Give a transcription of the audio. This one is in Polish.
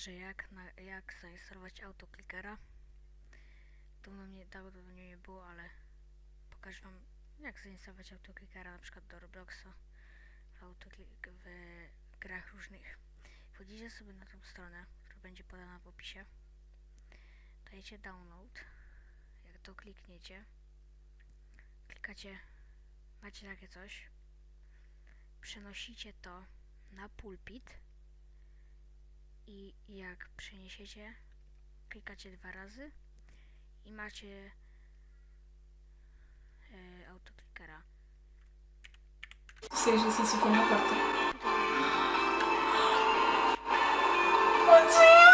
pokażę jak, na, jak zainstalować autoklikera. Dawno mnie, mnie nie było, ale pokażę wam jak zainstalować autoklikera na przykład do Robloxa w, autoklik, w grach różnych. Wchodzicie sobie na tą stronę, która będzie podana w opisie. Dajecie download. Jak to klikniecie, klikacie, macie takie coś. Przenosicie to na pulpit i jak przeniesiecie, klikacie dwa razy i macie e, autoklikera. Sei, já sei se foi na porta. Oddio,